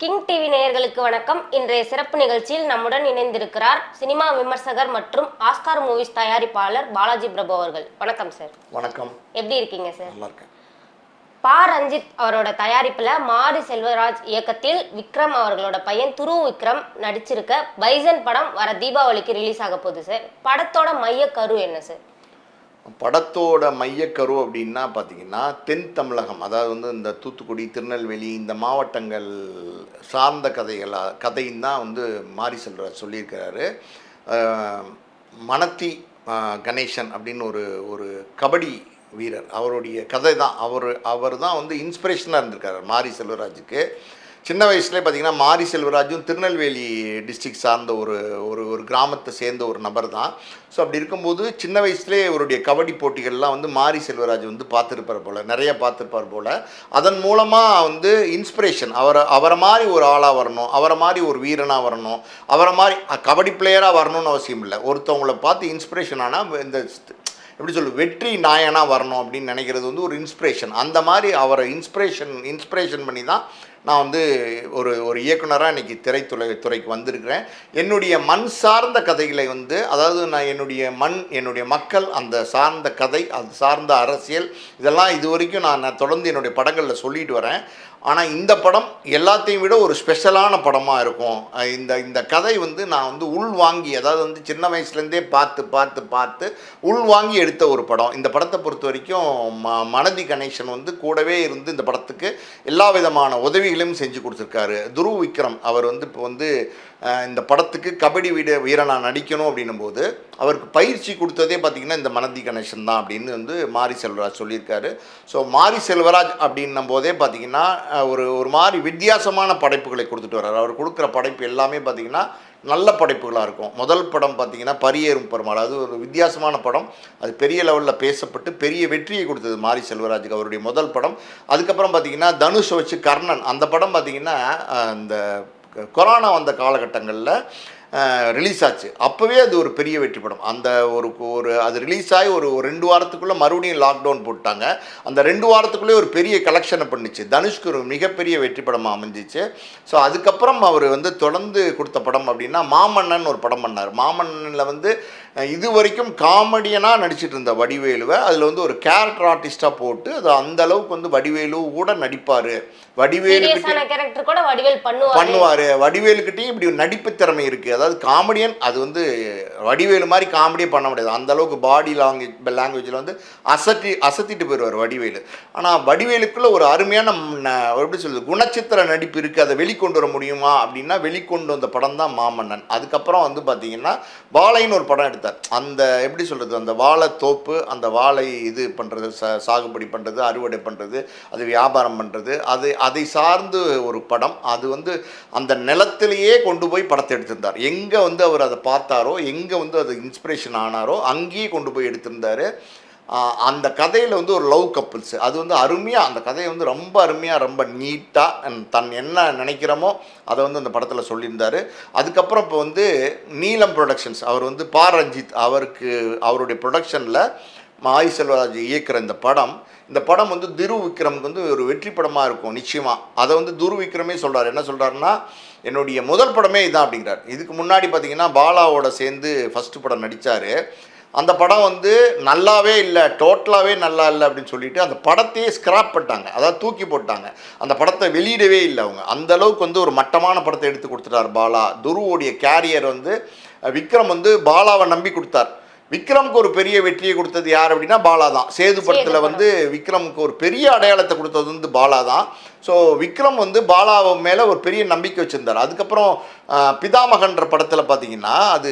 King TV நேயர்களுக்கு வணக்கம். இன்றைய சிறப்பு நிகழ்ச்சியில் நம்முடன் இணைந்திருக்கிறார் சினிமா விமர்சகர் மற்றும் ஆஸ்கார் மூவிஸ் தயாரிப்பாளர் பாலாஜி பிரபு அவர்கள். வணக்கம் சார். வணக்கம். எப்படி இருக்கீங்க சார்? நல்லா இருக்கேன். பா. ரஞ்சித் அவரோட தயாரிப்புல மாரி செல்வராஜ் இயக்கத்தில் விக்ரம் அவர்களோட பையன் துரு விக்ரம் நடிச்சிருக்க பைசன் படம் வர தீபாவளிக்கு ரிலீஸ் ஆக போகுது சார். படத்தோட மைய கரு என்ன சார்? படத்தோட மையக்கரு அப்படின்னா பார்த்தீங்கன்னா தென் தமிழகம். அதாவது வந்து இந்த தூத்துக்குடி திருநெல்வேலி இந்த மாவட்டங்கள் சார்ந்த கதைகளாக கதையும் தான் வந்து மாரி செல்வராஜ் சொல்லியிருக்கிறாரு. மணத்தி கணேசன் அப்படின்னு ஒரு ஒரு கபடி வீரர். அவருடைய கதை தான். அவர் அவர் தான் வந்து இன்ஸ்பிரேஷனாக இருந்திருக்காரு மாரி செல்வராஜுக்கு. சின்ன வயசுலேயே பார்த்தீங்கன்னா மாரி செல்வராஜும் திருநெல்வேலி டிஸ்ட்ரிக்ட் சார்ந்த ஒரு ஒரு ஒரு கிராமத்தை சேர்ந்த ஒரு நபர் தான் ஸோ அப்படி இருக்கும்போது சின்ன வயசுலேயே இவருடைய கபடி போட்டிகள்லாம் வந்து மாரி செல்வராஜ் வந்து பார்த்துருப்பார் போல் நிறைய பார்த்துருப்பார் போல். அதன் மூலமாக வந்து இன்ஸ்பிரேஷன் அவரை அவரை மாதிரி ஒரு ஆளாக வரணும் அவரை மாதிரி ஒரு வீரனாக வரணும் அவரை மாதிரி கபடி பிளேயராக வரணும்னு அவசியம் இல்லை. ஒருத்தவங்கள பார்த்து இன்ஸ்பிரேஷன் ஆனால் இந்த எப்படி சொல்லு வெற்றி நாயனா வரணும் அப்படின்னு நினைக்கிறது வந்து ஒரு இன்ஸ்பிரேஷன் அந்த மாதிரி அவரை இன்ஸ்பிரேஷன் இன்ஸ்பிரேஷன் பண்ணி தான் நான் வந்து ஒரு ஒரு இயக்குனராக இன்றைக்கி திரைத்துறை துறைக்கு வந்திருக்கிறேன். என்னுடைய மண் சார்ந்த கதைகளை வந்து அதாவது நான் என்னுடைய மண் என்னுடைய மக்கள் அந்த சார்ந்த கதை அது சார்ந்த அரசியல் இதெல்லாம் இது வரைக்கும் நான் தொடர்ந்து என்னுடைய படங்களில் சொல்லிட்டு வரேன். ஆனால் இந்த படம் எல்லாத்தையும் விட ஒரு ஸ்பெஷலான படமாக இருக்கும். இந்த இந்த கதை வந்து நான் வந்து உள் வாங்கி அதாவது வந்து சின்ன வயசுலேருந்தே பார்த்து பார்த்து பார்த்து உள் வாங்கி எடுத்த ஒரு படம். இந்த படத்தை பொறுத்த வரைக்கும் ம மனதி கணேசன் வந்து கூடவே இருந்து இந்த படத்துக்கு எல்லா விதமான உதவிகளையும் செஞ்சு கொடுத்துருக்காரு. துருவ் விக்ரம் அவர் வந்து இப்போ வந்து இந்த படத்துக்கு கபடி வீட வீரனாக நடிக்கணும் அப்படின்னும் போது அவருக்கு பயிற்சி கொடுத்ததே பார்த்திங்கன்னா இந்த மனதி கணேசன் தான் அப்படின்னு வந்து மாரி செல்வராஜ் சொல்லியிருக்காரு. ஸோ மாரி செல்வராஜ் அப்படின்னும் போதே பார்த்திங்கன்னா ஒரு ஒரு மாதிரி வித்தியாசமான படைப்புகளை கொடுத்துட்டு வர்றார். அவர் கொடுக்குற படைப்பு எல்லாமே பார்த்திங்கன்னா நல்ல படைப்புகளாக இருக்கும். முதல் படம் பார்த்திங்கன்னா பரியேறும் பெருமாள். அது ஒரு வித்தியாசமான படம். அது பெரிய லெவலில் பேசப்பட்டு பெரிய வெற்றியை கொடுத்தது மாரி செல்வராஜுக்கு அவருடைய முதல் படம். அதுக்கப்புறம் பார்த்திங்கன்னா தனுஷை வச்சு கர்ணன். அந்த படம் பார்த்திங்கன்னா இந்த கொரோனா வந்த காலகட்டங்களில் ரிலீஸ் ஆச்சு. அப்போவே அது ஒரு பெரிய வெற்றி படம். அந்த ஒரு ஒரு அது ரிலீஸ் ஆகி ஒரு ரெண்டு வாரத்துக்குள்ளே மறுபடியும் லாக்டவுன் போட்டாங்க. அந்த ரெண்டு வாரத்துக்குள்ளே ஒரு பெரிய கலெக்ஷனை பண்ணிச்சு. தனுஷ்க்கு ஒரு மிகப்பெரிய வெற்றி படமாக அமைஞ்சிச்சு. ஸோ அதுக்கப்புறம் அவர் வந்து தொடர்ந்து கொடுத்த படம் அப்படின்னா மாமன்னன் ஒரு படம் பண்ணார். மாமன்னனில் வந்து இது வரைக்கும் காமெடியனாக நடிச்சிட்டு இருந்த வடிவேலுவை அதில் வந்து ஒரு கேரக்டர் ஆர்டிஸ்டாக போட்டு அது அந்த அளவுக்கு வந்து வடிவேலு கூட நடிப்பார். வடிவேலு கேரக்டர் கூட வடிவேல் பண்ணுவாரு. வடிவேலுக்கிட்டையும் இப்படி ஒரு நடிப்பு திறமை இருக்குது அதாவது காமெடியன் அது வந்து வடிவேலு மாதிரி காமெடியே பண்ண முடியாது. அந்த அளவுக்கு பாடி லாங்குவேஜ் லாங்குவேஜில் வந்து அசத்தி அசத்திட்டு போயிடுவார் வடிவேலு. ஆனால் வடிவேலுக்குள்ள ஒரு அருமையான எப்படி சொல்றது குணச்சித்திர நடிப்பு இருக்குது அதை வெளிக்கொண்டு வர முடியுமா அப்படின்னா வெளிக்கொண்டு வந்த படம் தான் மாமன்னன். அதுக்கப்புறம் வந்து பார்த்தீங்கன்னா வாழைன்னு ஒரு படம் எடுத்தார். அந்த எப்படி சொல்கிறது அந்த வாழை தோப்பு அந்த வாழை இது பண்ணுறது ச சாகுபடி பண்ணுறது அறுவடை பண்ணுறது அது வியாபாரம் பண்ணுறது அது அதை சார்ந்து ஒரு படம். அது வந்து அந்த நிலத்திலேயே கொண்டு போய் படத்தை எடுத்திருந்தார். எங்கே வந்து அவர் அதை பார்த்தாரோ எங்கே வந்து அது இன்ஸ்பிரேஷன் ஆனாரோ அங்கேயே கொண்டு போய் எடுத்திருந்தார். அந்த கதையில் வந்து ஒரு லவ் கப்புள்ஸ். அது வந்து அருமையாக அந்த கதையை வந்து ரொம்ப அருமையாக ரொம்ப நீட்டாக தன் என்ன நினைக்கிறோமோ அதை வந்து அந்த படத்தில் சொல்லியிருந்தார். அதுக்கப்புறம் இப்போ வந்து நீலம் ப்ரொடக்ஷன்ஸ் அவர் வந்து பா. ரஞ்சித் அவருக்கு அவருடைய ப்ரொடக்ஷனில் மாய் செல்வராஜ் இயக்குகிற இந்த படம் இந்த படம் வந்து திரு விக்ரமுக்கு வந்து ஒரு வெற்றி படமாக இருக்கும் நிச்சயமாக அதை வந்து துரு விக்ரமே சொல்கிறார் என்ன சொல்கிறாருன்னா என்னுடைய முதல் படமே இதான் அப்படிங்கிறார். இதுக்கு முன்னாடி பார்த்தீங்கன்னா பாலாவோட சேர்ந்து ஃபஸ்ட்டு படம் நடித்தார் அந்த படம் வந்து நல்லாவே இல்லை டோட்டலாகவே நல்லா இல்லை அப்படின்னு சொல்லிட்டு அந்த படத்தையே ஸ்கிராப் பண்ணிட்டாங்க. அதாவது தூக்கி போட்டாங்க. அந்த படத்தை வெளியிடவே இல்லை அவங்க. அந்த அளவுக்கு வந்து ஒரு மட்டமான படத்தை எடுத்து கொடுத்துட்டார் பாலா. துருவோடைய கேரியர் வந்து விக்ரம் வந்து பாலாவை நம்பி கொடுத்தார். விக்ரமுக்கு ஒரு பெரிய வெற்றியை கொடுத்தது யார் அப்படின்னா பாலா தான். சேது படத்தில் வந்து விக்ரமுக்கு ஒரு பெரிய அடையாளத்தை கொடுத்தது வந்து பாலா தான். ஸோ விக்ரம் வந்து பாலா மேலே ஒரு பெரிய நம்பிக்கை வச்சுருந்தார். அதுக்கப்புறம் பிதாமகன்ற படத்தில் பார்த்தீங்கன்னா அது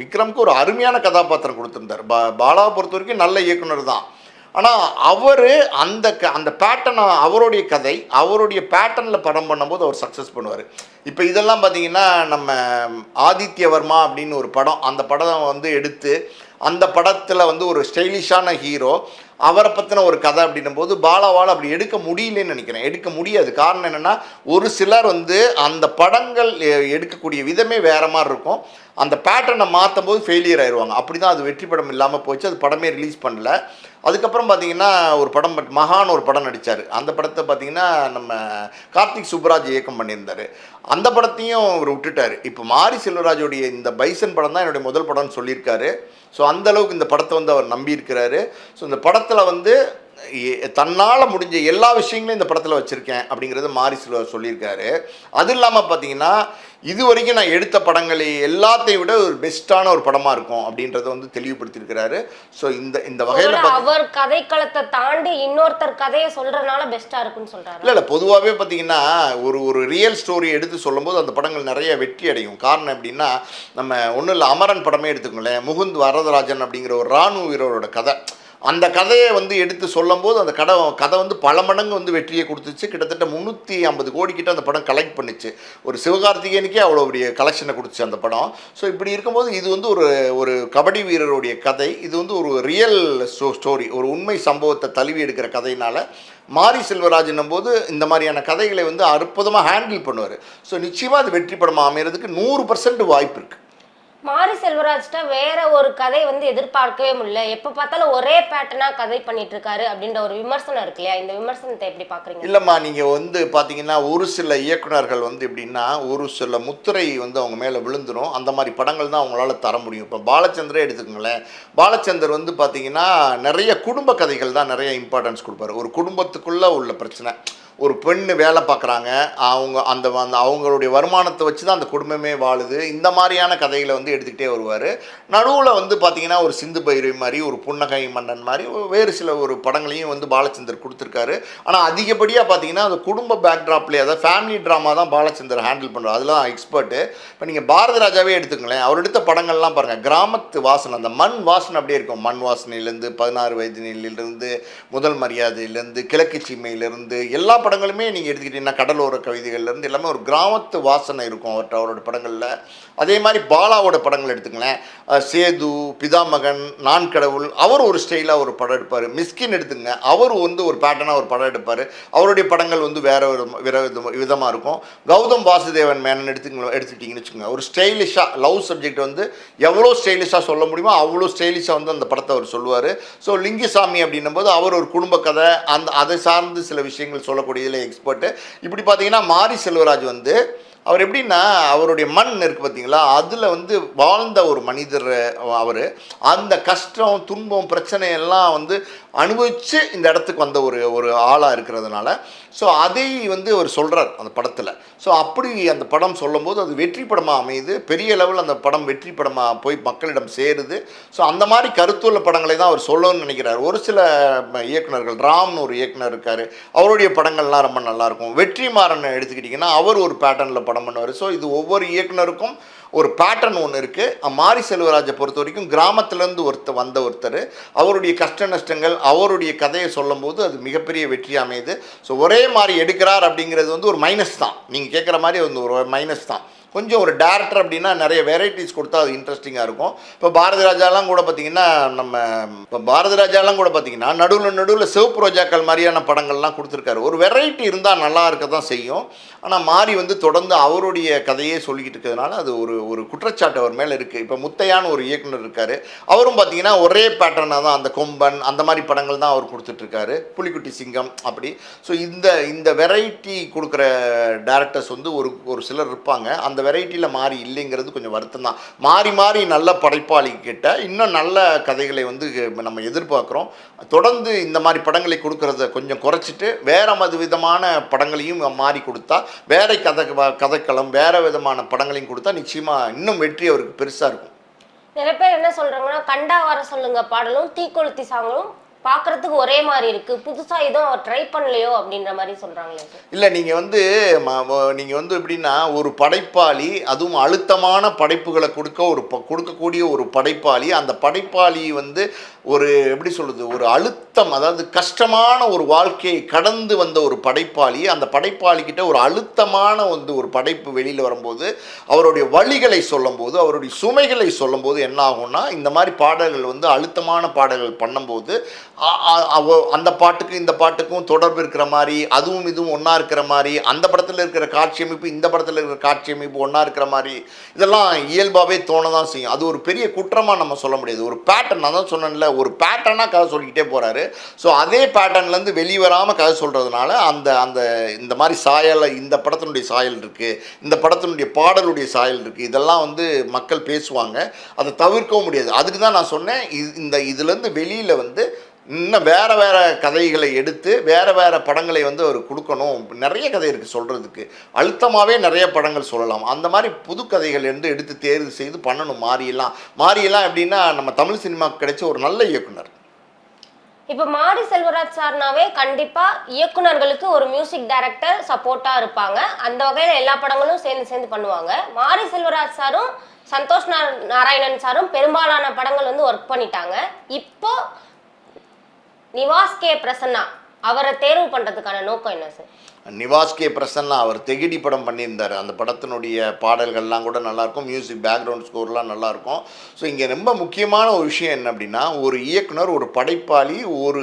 விக்ரமுக்கு ஒரு அருமையான கதாபாத்திரம் கொடுத்துருந்தார். பா பாலாவை பொறுத்த வரைக்கும் நல்ல இயக்குனர் தான். ஆனால் அவர் அந்த க அந்த பேட்டர்னை அவருடைய கதை அவருடைய பேட்டர்னில் படம் பண்ணும்போது அவர் சக்ஸஸ் பண்ணுவார். இப்போ இதெல்லாம் பார்த்தீங்கன்னா நம்ம ஆதித்யவர்மா அப்படின்னு ஒரு படம் அந்த படம் வந்து எடுத்து அந்த படத்தில் வந்து ஒரு ஸ்டைலிஷான ஹீரோ அவரை பற்றின ஒரு கதை அப்படின்னும் போது பாலாவால் அப்படி எடுக்க முடியலன்னு நினைக்கிறேன். எடுக்க முடியாது. காரணம் என்னென்னா ஒரு சிலர் வந்து அந்த படங்கள் எ- எடுக்கக்கூடிய விதமே வேறு மாதிரி இருக்கும். அந்த பேட்டர்னை மாற்றும் போது ஃபெயிலியர் ஆயிடுவாங்க அப்படி தான் அது வெற்றி படம் இல்லாமல் போச்சு. அது படமே ரிலீஸ் பண்ணல. அதுக்கப்புறம் பார்த்தீங்கன்னா ஒரு படம் பட் மகான் ஒரு படம் நடித்தார் அந்த படத்தை பார்த்தீங்கன்னா நம்ம கார்த்திக் சுப்ராஜ் இயக்கம் பண்ணியிருந்தார். அந்த படத்தையும் அவர் விட்டுட்டார். இப்போ மாரி செல்வராஜோடைய இந்த பைசன் படம் தான் என்னுடைய முதல் படம்னு சொல்லியிருக்காரு. ஸோ அந்தளவுக்கு இந்த படத்தை வந்து அவர் நம்பியிருக்கிறாரு. ஸோ இந்த படத்தில் வந்து தன்னால் முடிஞ்ச எல்லா விஷயங்களையும் இந்த படத்தில் வச்சுருக்கேன் அப்படிங்கிறது மாரி செல்வர் சொல்லியிருக்காரு. அது இல்லாமல் பார்த்தீங்கன்னா இது வரைக்கும் நான் எடுத்த படங்களை எல்லாத்தையும் விட ஒரு பெஸ்ட்டான ஒரு படமாக இருக்கும் அப்படின்றத வந்து தெளிவுபடுத்தியிருக்கிறாரு. ஸோ இந்த இந்த வகையில் அவர் கதைக்களத்தை தாண்டி இன்னொருத்தர் கதையை சொல்றதுனால பெஸ்டா இருக்குன்னு சொல்றாரு? இல்லை இல்லை பொதுவாகவே பார்த்தீங்கன்னா ஒரு ஒரு ரியல் ஸ்டோரி எடுத்து சொல்லும்போது அந்த படங்கள் நிறைய வெற்றி அடையும். காரணம் எப்படின்னா நம்ம ஒன்றும் இல்லை அமரன் படமே எடுத்துக்கோங்களேன் முகுந்த் வரதராஜன் அப்படிங்கிற ஒரு ராணுவ வீரரோட கதை. அந்த கதையை வந்து எடுத்து சொல்லும்போது அந்த கடை கதை வந்து பல மடங்கு வந்து வெற்றியை கொடுத்துச்சு. கிட்டத்தட்ட முந்நூற்றி ஐம்பது கோடி கிட்ட அந்த படம் கலெக்ட் பண்ணிச்சு. ஒரு சிவகார்த்திகேயனுக்கே அவ்வளோ பெரிய கலெக்ஷனை கொடுத்துச்சு அந்த படம். ஸோ இப்படி இருக்கும்போது இது வந்து ஒரு ஒரு கபடி வீரருடைய கதை. இது வந்து ஒரு ரியல் ஸ்டோ ஸ்டோரி ஒரு உண்மை சம்பவத்தை தழுவி எடுக்கிற கதையினால் மாரி செல்வராஜன் போது இந்த மாதிரியான கதைகளை வந்து அற்புதமாக ஹேண்டில் பண்ணுவார். ஸோ நிச்சயமாக அது வெற்றி படமாக அமைகிறதுக்கு நூறு பர்சன்ட் வாய்ப்பு இருக்குது மாரி செல்வராஜ்ட்ட வேற ஒரு கதை வந்து எதிர்பார்க்கவே முடியல. எப்ப பார்த்தாலும் ஒரே பேட்டர்னா கதை பண்ணிட்டு இருக்காரு அப்படின்ற ஒரு விமர்சனம் இருக்கு இல்லையா? இந்த விமர்சனத்தை எப்படி பாக்குறீங்க? இல்லைம்மா நீங்கள் வந்து பார்த்தீங்கன்னா ஒரு சில இயக்குனர்கள் வந்து எப்படின்னா ஒரு சில முத்திரை வந்து அவங்க மேலே விழுந்துடும் அந்த மாதிரி படங்கள் தான் அவங்களால தர முடியும். இப்போ பாலச்சந்திரே எடுத்துக்கோங்களேன். பாலச்சந்தர் வந்து பாத்தீங்கன்னா நிறைய குடும்ப கதைகள் தான் நிறைய இம்பார்ட்டன்ஸ் கொடுப்பாரு. ஒரு குடும்பத்துக்குள்ளே உள்ள பிரச்சனை. ஒரு பெண்ணு வேலை பார்க்குறாங்க. அவங்க அந்த அந்த அவங்களுடைய வருமானத்தை வச்சு தான் அந்த குடும்பமே வாழுது. இந்த மாதிரியான கதைகளை வந்து எடுத்துக்கிட்டே வருவார். நடுவில் வந்து பார்த்திங்கன்னா ஒரு சிந்து பைரவி மாதிரி ஒரு புன்னகை மன்னன் மாதிரி வேறு சில ஒரு படங்களையும் வந்து பாலச்சந்தர் கொடுத்துருக்காரு. ஆனால் அதிகப்படியாக பார்த்தீங்கன்னா அந்த குடும்ப பேக்ட்ராப்லேயே அதாவது ஃபேமிலி ட்ராமா தான் பாலச்சந்தர் ஹேண்டில் பண்ணுறாரு அதெல்லாம் எக்ஸ்பர்ட்டு இப்போ நீங்கள் பாரத ராஜாவே எடுத்துக்கங்களேன். அவர் எடுத்த படங்கள்லாம் பாருங்கள் கிராமத்து வாசனை அந்த மண் வாசனை அப்படியே இருக்கும். மண் வாசனையிலேருந்து பதினாறு வயதினிலிருந்து முதல் மரியாதையிலேருந்து கிழக்கு சீமையிலேருந்து எல்லா படம் படங்களுமே நீங்கள் எடுத்துக்கிட்டீங்கன்னா கடலோர கவிதைகள்லேருந்து எல்லாமே ஒரு கிராமத்து வாசனை இருக்கும் அவர்கிட்ட அவரோட படங்களில். அதே மாதிரி பாலாவோட படங்கள் எடுத்துங்களேன் சேது பிதாமகன் நான் கடவுள் அவர் ஒரு ஸ்டைலாக ஒரு படம் எடுப்பார். மிஸ்கின் எடுத்துங்க அவர் வந்து ஒரு பேட்டர்னாக ஒரு படம் எடுப்பார். அவருடைய படங்கள் வந்து வேற ஒரு வேற விதமாக இருக்கும். கௌதம் வாசுதேவன் மேனன் எடுத்துங்க எடுத்துக்கிட்டிங்கன்னு வச்சுக்கோங்க. ஒரு ஸ்டைலிஷாக லவ் சப்ஜெக்ட் வந்து எவ்வளோ ஸ்டைலிஷாக சொல்ல முடியுமோ அவ்வளோ ஸ்டைலிஷாக வந்து அந்த படத்தை அவர் சொல்லுவார். ஸோ லிங்கிசாமி அப்படின்னும் போது அவர் ஒரு குடும்ப கதை அந்த அதை சார்ந்து சில விஷயங்கள் சொல்லக்கூடிய இதில் எக்ஸ்பர்ட்டு இப்படி பார்த்தீங்கன்னா மாரி செல்வராஜ் வந்து அவர் எப்படின்னா அவருடைய மண் இருக்குது பார்த்தீங்களா அதில் வந்து வாழ்ந்த ஒரு மனிதர் அவர். அந்த கஷ்டம் துன்பம் பிரச்சனையெல்லாம் வந்து அனுபவித்து இந்த இடத்துக்கு வந்த ஒரு ஒரு ஆளாக இருக்கிறதுனால ஸோ அதை வந்து அவர் சொல்கிறார் அந்த படத்தில். ஸோ அப்படி அந்த படம் சொல்லும்போது அது வெற்றி படமாக அமையுது. பெரிய லெவலில் அந்த படம் வெற்றி படமாக போய் மக்களிடம் சேருது. ஸோ அந்த மாதிரி கருத்துள்ள படங்களை தான் அவர் சொல்லணும்னு நினைக்கிறார். ஒரு சில இயக்குநர்கள் இயக்குனர்கள் ராம்னு ஒரு இயக்குனர் இருக்கார். அவருடைய படங்கள்லாம் ரொம்ப நல்லாயிருக்கும் வெற்றிமாறன் எடுத்துக்கிட்டிங்கன்னா அவர் ஒரு பேட்டர்னில் படம் பண்ணுவார். ஸோ இது ஒவ்வொரு இயக்குனருக்கும் ஒரு பேட்டர்ன் ஒன்று இருக்குது மாரி செல்வராஜை பொறுத்த வரைக்கும் கிராமத்துலேருந்து ஒருத்தர் வந்த ஒருத்தர். அவருடைய கஷ்ட நஷ்டங்கள் அவருடைய கதையை சொல்லும்போது அது மிகப்பெரிய வெற்றி அமையுது. ஸோ ஒரே மாதிரி எடுக்கிறார் அப்படிங்கிறது வந்து ஒரு மைனஸ் தான். நீங்கள் கேட்குற மாதிரி வந்து ஒரு மைனஸ் தான். கொஞ்சம் ஒரு டேரக்டர் அப்படின்னா நிறைய வெரைட்டிஸ் கொடுத்தா அது இன்ட்ரெஸ்டிங்காக இருக்கும். இப்போ பாரதி ராஜாலாம் கூட பார்த்தீங்கன்னா நம்ம இப்போ பாரதி ராஜாலாம் கூட பார்த்தீங்கன்னா நடுவில் நடுவில் சிவப்பு ரோஜாக்கள் மாதிரியான படங்கள்லாம் கொடுத்துருக்காரு. ஒரு வெரைட்டி இருந்தால் நல்லா இருக்க தான் செய்யும். ஆனால் மாறி வந்து தொடர்ந்து அவருடைய கதையே சொல்லிக்கிட்டு இருக்கிறதுனால அது ஒரு ஒரு குற்றச்சாட்டு அவர் மேலே இருக்குது இப்போ முத்தையான ஒரு இயக்குனர் இருக்கார். அவரும் பார்த்தீங்கன்னா ஒரே பேட்டர்னாக தான் அந்த கொம்பன் அந்த மாதிரி படங்கள் தான் அவர் கொடுத்துட்ருக்காரு புலிக்குட்டி சிங்கம் அப்படி. ஸோ இந்த இந்த வெரைட்டி கொடுக்குற டேரக்டர்ஸ் வந்து ஒரு ஒரு சிலர் இருப்பாங்க. அந்த வெரைட்டியில் மாறி இல்லைங்கிறது கொஞ்சம் வருத்தம் தான் மாறி மாறி நல்ல படைப்பாளிகிட்ட இன்னும் நல்ல கதைகளை வந்து நம்ம எதிர்பார்க்குறோம். தொடர்ந்து இந்த மாதிரி படங்களை கொடுக்கறத கொஞ்சம் குறைச்சிட்டு வேற மது விதமான படங்களையும் மாறி கொடுத்தா வேற கதை கதைக்களம் வேறு விதமான படங்களையும் கொடுத்தா நிச்சயமாக இன்னும் வெற்றி அவருக்கு பெருசாக இருக்கும். நிறைய பேர் என்ன சொல்றாங்கன்னா கண்டா வர சொல்லுங்க பாடலும் தீக்கொளுத்தி சாங்களும் பார்க்கறதுக்கு ஒரே மாதிரி இருக்கு. புதுசா எதுவும் அவர் ட்ரை பண்ணலையோ அப்படின்ற மாதிரி சொல்றாங்களே இல்ல இல்லை நீங்கள் வந்து நீங்கள் வந்து எப்படின்னா ஒரு படைப்பாளி அதுவும் அழுத்தமான படைப்புகளை கொடுக்க ஒரு ப- கொடுக்கக்கூடிய ஒரு படைப்பாளி அந்த படைப்பாளி வந்து ஒரு எப்படி சொல்றது ஒரு அழுத்தம் அதாவது கஷ்டமான ஒரு வாழ்க்கையை கடந்து வந்த ஒரு படைப்பாளி அந்த படைப்பாளி கிட்ட ஒரு அழுத்தமான வந்து ஒரு படைப்பு வெளியில் வரும்போது அவருடைய வழிகளை சொல்லும்போது அவருடைய சுமைகளை சொல்லும்போது என்ன ஆகும்னா இந்த மாதிரி பாடல்கள் வந்து அழுத்தமான பாடல்கள் பண்ணும்போது அந்த பாட்டுக்கும் இந்த பாட்டுக்கும் தொடர்பு இருக்கிற மாதிரி அதுவும் இதுவும் ஒன்றா இருக்கிற மாதிரி அந்த படத்தில் இருக்கிற காட்சி அமைப்பு இந்த படத்தில் இருக்கிற காட்சி அமைப்பு ஒன்றா இருக்கிற மாதிரி இதெல்லாம் இயல்பாகவே தோண தான் செய்யும். அது ஒரு பெரிய குற்றமாக நம்ம சொல்ல முடியாது. ஒரு பேட்டர்ன் நான் தான் சொன்னேன்ல ஒரு பேட்டர்னாக கதை சொல்லிக்கிட்டே போகிறாரு ஸோ அதே பேட்டர்ன்லேருந்து வெளிவராமல் கதை சொல்கிறதுனால அந்த அந்த இந்த மாதிரி சாயல் இந்த படத்தினுடைய சாயல் இருக்குது இந்த படத்தினுடைய பாடலுடைய சாயல் இருக்குது இதெல்லாம் வந்து மக்கள் பேசுவாங்க. அதை தவிர்க்கவும் முடியாது. அதுக்கு தான் நான் சொன்னேன் இது- இந்த இதுலேருந்து வெளியில் வந்து இன்னும் வேறு வேறு கதைகளை எடுத்து வேறு வேறு படங்களை வந்து அவர் கொடுக்கணும். நிறைய கதை இருக்குது சொல்கிறதுக்கு அழுத்தமாகவே நிறைய படங்கள் சொல்லலாம். அந்த மாதிரி புது கதைகள் இருந்து எடுத்து தேர்வு செய்து பண்ணணும். மாறியெல்லாம் மாறியெல்லாம் எப்படின்னா நம்ம தமிழ் சினிமாவுக்கு கிடைச்ச ஒரு நல்ல இயக்குனர். இப்போ மாரி செல்வராஜ் சார்னாவே கண்டிப்பா இயக்குனர்களுக்கு ஒரு மியூசிக் டைரக்டர் சப்போர்ட்டா இருப்பாங்க. அந்த வகையில எல்லா படங்களும் சேர்ந்து சேர்ந்து பண்ணுவாங்க. மாரி செல்வராஜ் சாரும் சந்தோஷ் நாராயணன் சாரும் பெரும்பாலான படங்கள் வந்து ஒர்க் பண்ணிட்டாங்க. இப்போ நிவாஸ் கே பிரசன்னா அவரை தேர்வு பண்றதுக்கான நோக்கம் என்ன சார் நிவாஸ் கே பிரசன்னா அவர் தெகிடி படம் பண்ணியிருந்தார். அந்த படத்தினுடைய பாடல்கள்லாம் கூட நல்லாயிருக்கும். மியூசிக் பேக்ரவுண்ட் ஸ்கோர்லாம் நல்லாயிருக்கும். ஸோ இங்கே ரொம்ப முக்கியமான ஒரு விஷயம் என்ன அப்படின்னா ஒரு இயக்குனர் ஒரு படைப்பாளி ஒரு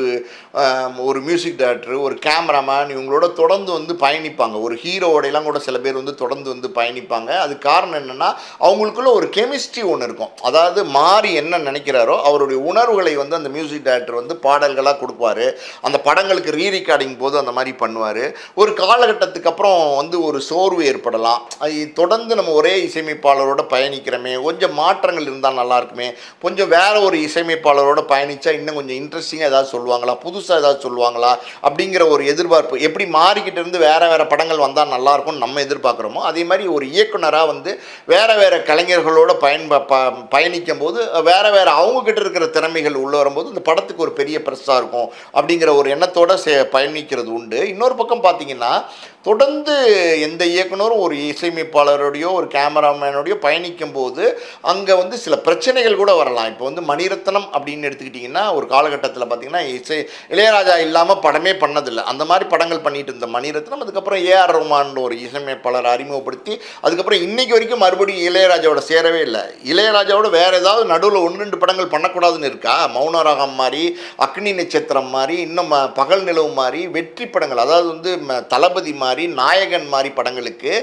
ஒரு மியூசிக் டைரக்டர் ஒரு கேமராமேன் இவங்களோட தொடர்ந்து வந்து பயணிப்பாங்க. ஒரு ஹீரோவோடையெல்லாம் கூட சில பேர் வந்து தொடர்ந்து வந்து பயணிப்பாங்க. அது காரணம் என்னென்னா அவங்களுக்குள்ள ஒரு கெமிஸ்ட்ரி ஒன்று இருக்கும். அதாவது மாறி என்ன நினைக்கிறாரோ அவருடைய உணர்வுகளை வந்து அந்த மியூசிக் டைரக்டர் வந்து பாடல்களாக கொடுப்பாரு. அந்த படங்களுக்கு ரீ ரெக்கார்டிங் போது அந்த மாதிரி பண்ணுவார். ஒரு காலகட்டத்துக்கு அப்புறம் வந்து ஒரு சோர்வு ஏற்படலாம். அது தொடர்ந்து நம்ம ஒரே இசையமைப்பாளரோட பயணிக்கிறோமே கொஞ்சம் மாற்றங்கள் இருந்தால் நல்லா இருக்குமே கொஞ்சம் வேற ஒரு இசையமைப்பாளரோட பயணிச்சா இன்னும் கொஞ்சம் இன்ட்ரெஸ்டிங்காக ஏதாவது சொல்லுவாங்களா புதுசாக ஏதாவது சொல்லுவாங்களா அப்படிங்கிற ஒரு எதிர்பார்ப்பு. எப்படி மாறிக்கிட்டு இருந்து வேற வேற படங்கள் வந்தால் நல்லா இருக்கும்னு நம்ம எதிர்பார்க்குறோமோ அதே மாதிரி ஒரு இயக்குனராக வந்து வேற வேற கலைஞர்களோட பயன் ப- பயணிக்கும் போது வேற வேற அவங்க கிட்ட இருக்கிற திறமைகள் உள்ள வரும்போது இந்த படத்துக்கு ஒரு பெரிய ப்ரெஸ்ஸாக இருக்கும் அப்படிங்கிற ஒரு எண்ணத்தோட பயணிக்கிறது உண்டு. இன்னொரு பக்கம் பார்த்தீங்கன்னா 拿。தொடர்ந்து எந்த இயக்குனரும் ஒரு இசையமைப்பாளரோடையோ ஒரு கேமராமேனோடையோ பயணிக்கும் போது அங்கே வந்து சில பிரச்சனைகள் கூட வரலாம். இப்போ வந்து மணிரத்னம் அப்படின்னு எடுத்துக்கிட்டிங்கன்னா ஒரு காலகட்டத்தில் பார்த்திங்கன்னா இசை இளையராஜா இல்லாமல் படமே பண்ணதில்லை. அந்த மாதிரி படங்கள் பண்ணிட்டு இருந்த மணிரத்னம் அதுக்கப்புறம் ஏஆர் ரஹ்மான் ஒரு இசையமைப்பாளரை அறிமுகப்படுத்தி அதுக்கப்புறம் இன்னைக்கு வரைக்கும் மறுபடியும் இளையராஜாவோட சேரவே இல்லை. இளையராஜாவோட வேறு ஏதாவது நடுவில் ஒன்று ரெண்டு படங்கள் பண்ணக்கூடாதுன்னு இருக்கா? மௌனராகம் மாதிரி அக்னி நட்சத்திரம் மாதிரி இன்னும் ம- பகல் நிலவு மாதிரி வெற்றி படங்கள் அதாவது வந்து ம- தளபதி மாதிரி மாதிரி நாயகன் மாதிரி படங்களுக்கு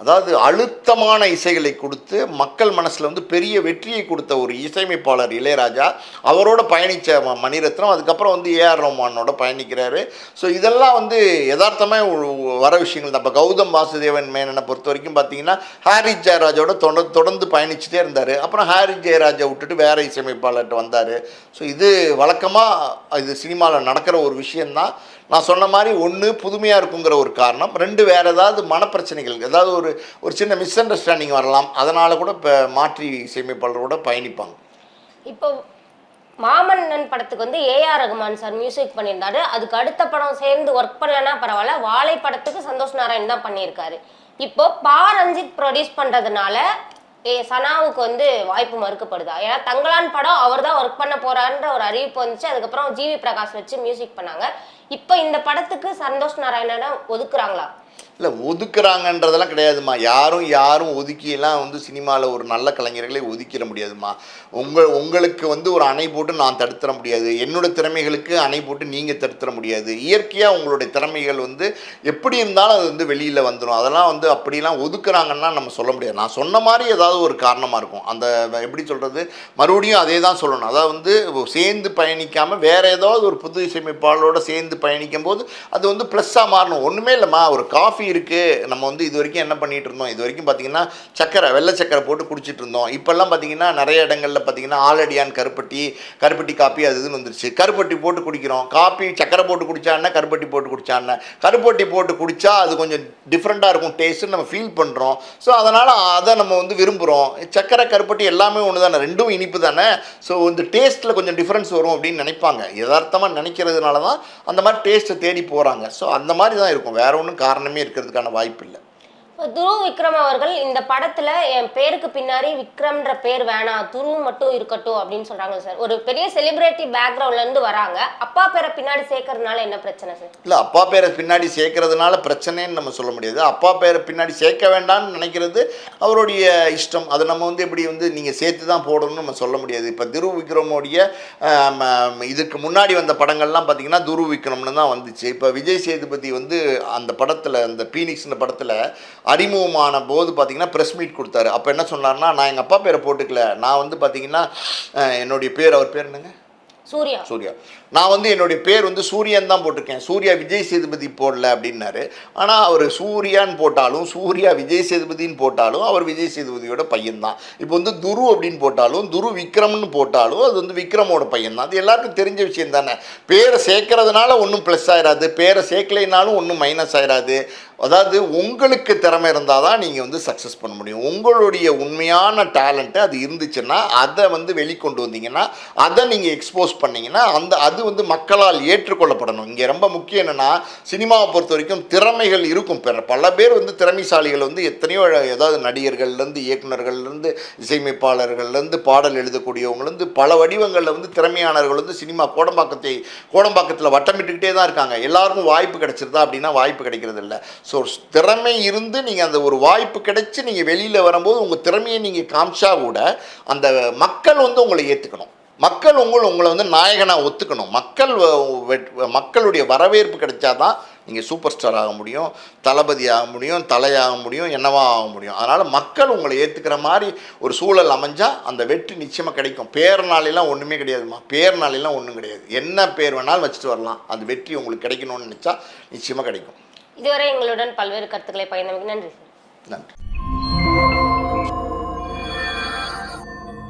அதாவது அழுத்தமான இசைகளை கொடுத்து மக்கள் மனசில் வந்து பெரிய வெற்றியை கொடுத்த ஒரு இசையமைப்பாளர் இளையராஜா அவரோட பயணித்த மணிரத்னம் அதுக்கப்புறம் வந்து ஏஆர் ரோமானோட பயணிக்கிறாரு. ஸோ இதெல்லாம் வந்து யதார்த்தமாக வர விஷயங்கள். தான் இப்போ கௌதம் வாசுதேவன் மேனனை பொறுத்த வரைக்கும் பார்த்தீங்கன்னா ஹாரி ஜெயராஜோட தொட தொடர்ந்து பயணிச்சுட்டே இருந்தார். அப்புறம் ஹாரி ஜெயராஜை விட்டுட்டு வேற இசையமைப்பாளர்கிட்ட வந்தார். ஸோ இது வழக்கமாக இது சினிமாவில் நடக்கிற ஒரு விஷயந்தான் நான் சொன்ன மாதிரி ஒன்று புதுமையாக இருக்குங்கிற ஒரு காரணம். ரெண்டு வேறு ஏதாவது மனப்பிரச்சனைகள் ஏதாவது ஒரு ஒரு சின்ன மிஸ் அண்டர்ஸ்டாண்டிங் வரலாம். அதனால் கூட இப்போ மாற்றி இசையமைப்பாளரோட பயணிப்பாங்க. இப்போ மாமன்னன் படத்துக்கு வந்து ஏஆர் ரகுமான் சார் மியூசிக் பண்ணியிருந்தாரு. அதுக்கு அடுத்த படம் சேர்ந்து ஒர்க் பண்ணலன்னா பரவாயில்ல. வாழை படத்துக்கு சந்தோஷ் நாராயண் தான் பண்ணியிருக்காரு. இப்போ பா. ரஞ்சித் ப்ரொடியூஸ் பண்ணுறதுனால ஏ சனாவுக்கு வந்து வாய்ப்பு மறுக்கப்படுதா? ஏன்னா தங்களான் படம் அவர் தான் ஒர்க் பண்ண போறாருன்ற ஒரு அறிவிப்பு வந்துச்சு. அதுக்கப்புறம் ஜிவி பிரகாஷ் வச்சு மியூசிக் பண்ணாங்க. இப்போ இந்த படத்துக்கு சந்தோஷ் நாராயணனை ஒதுக்குறாங்களா? இல்லை ஒதுக்குறாங்கன்றதெல்லாம் கிடையாதும்மா. யாரும் யாரும் ஒதுக்கியெல்லாம் வந்து சினிமாவில் ஒரு நல்ல கலைஞர்களை ஒதுக்கிட முடியாதும்மா. உங்கள் உங்களுக்கு வந்து ஒரு அணை போட்டு நான் தடுத்துற முடியாது. என்னோட திறமைகளுக்கு அணை போட்டு நீங்கள் தடுத்துட முடியாது. இயற்கையாக உங்களுடைய திறமைகள் வந்து எப்படி இருந்தாலும் அது வந்து வெளியில் வந்துடும் அதெல்லாம் வந்து அப்படிலாம் ஒதுக்குறாங்கன்னா நம்ம சொல்ல முடியாது. நான் சொன்ன மாதிரி ஏதாவது ஒரு காரணமாக இருக்கும். அந்த எப்படி சொல்கிறது மறுபடியும் அதே தான் சொல்லணும். அதாவது வந்து சேர்ந்து பயணிக்காமல் வேறு ஏதாவது ஒரு புது இசையமைப்பாளரோட சேர்ந்து பயணிக்கும் போது அது வந்து ப்ளஸ்ஸாக மாறணும். ஒன்றுமே இல்லைம்மா. ஒரு காஃபி இருக்குது நம்ம வந்து இது வரைக்கும் என்ன பண்ணிட்டு இருந்தோம்? இது வரைக்கும் பார்த்தீங்கன்னா சக்கரை வெள்ளை சக்கரை போட்டு குடிச்சிட்டு இருந்தோம். இப்போல்லாம் பார்த்தீங்கன்னா நிறைய இடங்களில் பார்த்தீங்கன்னா ஆலடியான் கருப்பட்டி கருப்பட்டி காப்பி அது இதுன்னு வந்துருச்சு. கருப்பட்டி போட்டு குடிக்கிறோம். காப்பி சக்கரை போட்டு குடிச்சான்னா கருப்பட்டி போட்டு குடித்தான்னா கருப்பட்டி போட்டு குடித்தா அது கொஞ்சம் டிஃப்ரெண்ட்டாக இருக்கும். டேஸ்ட்டுன்னு நம்ம ஃபீல் பண்ணுறோம் ஸோ அதனால் அதை நம்ம வந்து விரும்புகிறோம் சக்கரை கருப்பட்டி எல்லாமே ஒன்று தானே ரெண்டும் இனிப்பு தானே? ஸோ இந்த டேஸ்ட்டில் கொஞ்சம் டிஃப்ரென்ஸ் வரும் அப்படின்னு நினைப்பாங்க. யதார்த்தமாக நினைக்கிறதுனால தான் அந்த மாதிரி டேஸ்ட்டை தேடி போகிறாங்க ஸோ அந்த மாதிரி தான் இருக்கும். வேறு ஒன்றும் காரணமே இருக்கிறதுக்கான வாய்ப்பு இல்லை துருவ் விக்ரம் அவர்கள் இந்த படத்துல என் பேருக்கு பின்னாடி விக்ரம்ன்ற பேர் வேணாம் துருவ் மட்டும் இருக்கட்டும் அப்படின்னு சொல்றாங்க சார். ஒரு பெரிய செலிபிரிட்டி பேக்ரவுண்ட்ல இருந்து வராங்க. அப்பா பேரை பின்னாடி சேர்க்கறதுனால என்ன பிரச்சனை சார்? இல்லை அப்பா பேரை பின்னாடி சேர்க்கறதுனால பிரச்சனைன்னு நம்ம சொல்ல முடியாது. அப்பா பேரை பின்னாடி சேர்க்க வேண்டாம்னு நினைக்கிறது அவருடைய இஷ்டம். அதை நம்ம வந்து எப்படி வந்து நீங்கள் சேர்த்து தான் போடணும்னு நம்ம சொல்ல முடியாது. இப்போ துரு விக்ரமோடைய இதுக்கு முன்னாடி வந்த படங்கள்லாம் பார்த்தீங்கன்னா துருவ விக்ரம்னு தான் வந்துச்சு. இப்போ விஜய் சேதுபதி வந்து அந்த படத்தில் அந்த பீனிக்ஸ்ன்ற படத்தில் அறிமுகமான போது பார்த்தீங்கன்னா ப்ரெஸ் மீட் கொடுத்தாரு. அப்போ என்ன சொன்னார்னா நான் எங்கள் அப்பா பேரை போட்டுக்கல. நான் வந்து பார்த்தீங்கன்னா என்னுடைய பேர் அவர் பேர் என்னங்க? சூர்யா. சூர்யா. நான் வந்து என்னுடைய பேர் வந்து சூரியன் தான் போட்டிருக்கேன். சூர்யா விஜய் சேதுபதி போடல அப்படின்னாரு. ஆனால் அவர் சூர்யான்னு போட்டாலும் சூர்யா விஜய் சேதுபதின்னு போட்டாலும் அவர் விஜய் சேதுபதியோட பையன் தான் இப்போ வந்து துரு அப்படின்னு போட்டாலும் துரு விக்ரம்னு போட்டாலும் அது வந்து விக்ரமோட பையன் தான் அது எல்லாருக்கும் தெரிஞ்ச விஷயம் தானே. பேரை சேர்க்கறதுனால ஒன்றும் ப்ளஸ் ஆயிடாது பேரை சேர்க்கலைனாலும் ஒன்றும் மைனஸ் ஆயிடாது அதாவது உங்களுக்கு திறமை இருந்தால் தான் நீங்கள் வந்து சக்ஸஸ் பண்ண முடியும். உங்களுடைய உண்மையான டேலண்ட்டு அது இருந்துச்சுன்னா அதை வந்து வெளிக்கொண்டு வந்தீங்கன்னா அதை நீங்கள் எக்ஸ்போஸ் பண்ணீங்கன்னா அந்த அது வந்து மக்களால் ஏற்றுக்கொள்ளப்படணும். இங்கே ரொம்ப முக்கியம் என்னென்னா சினிமாவை பொறுத்த வரைக்கும் திறமைகள் இருக்கும். பிற பல பேர் வந்து திறமைசாலிகள் வந்து எத்தனையோ ஏதாவது நடிகர்கள்லேருந்து இயக்குனர்கள்லேருந்து இசையமைப்பாளர்கள்லேருந்து பாடல் எழுதக்கூடியவங்கலேருந்து பல வடிவங்களில் வந்து திறமையானவர்கள் வந்து சினிமா கோடம்பாக்கத்தை கோடம்பாக்கத்தில் வட்டமிட்டுக்கிட்டே தான் இருக்காங்க. எல்லாருக்கும் வாய்ப்பு கிடைச்சிருந்தா அப்படின்னா வாய்ப்பு கிடைக்கிறது இல்லை. ஸோ திறமை இருந்து நீங்கள் அந்த ஒரு வாய்ப்பு கிடைச்சி நீங்கள் வெளியில் வரும்போது உங்கள் திறமையை நீங்கள் காமிச்சா கூட அந்த மக்கள் வந்து உங்களை ஏற்றுக்கணும் மக்கள் உங்களை உங்களை வந்து நாயகனாக ஒத்துக்கணும். மக்கள் மக்களுடைய வரவேற்பு கிடைச்சாதான் நீங்கள் சூப்பர் ஸ்டார் ஆக முடியும் தளபதி ஆக முடியும் தலையாக முடியும் என்னவா ஆக முடியும். அதனால் மக்கள் உங்களை ஏற்றுக்கிற மாதிரி ஒரு சூழல் அமைஞ்சால் அந்த வெற்றி நிச்சயமாக கிடைக்கும். பேர்னாலெல்லாம் ஒன்றுமே கிடையாதுமா பேர்னாலெல்லாம் ஒன்றும் கிடையாது. என்ன பேர் வேணாலும் வச்சுட்டு வரலாம். அந்த வெற்றி உங்களுக்கு கிடைக்கணும்னு நினச்சா நிச்சயமாக கிடைக்கும். இதுவரை எங்களுடன் பல்வேறு கருத்துக்களை பயந்தமைக்கு நன்றி சார். நன்றி.